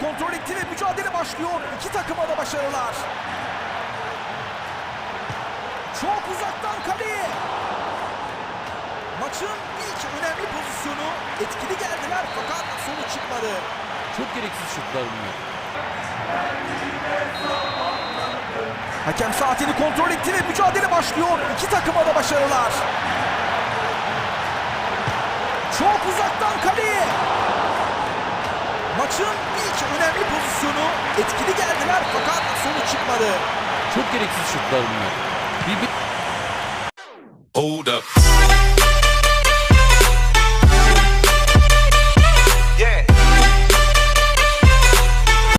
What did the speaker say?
kontrol etti ve mücadele başlıyor. İki takıma da başarılar. Çok uzaktan kaleye. Maçın ilk önemli pozisyonu etkili geldiler fakat sonuç çıkmadı. Çok gereksiz şutlar bunlar. Hakem saatini kontrol etti ve mücadele başlıyor. İki takıma da başarılar. Çok uzaktan kaleye. Maçın ilk önemli pozisyonu etkili geldiler fakat sonuç çıkmadı. Çok gereksiz şutlar bunlar. Bir, bir... Hold up.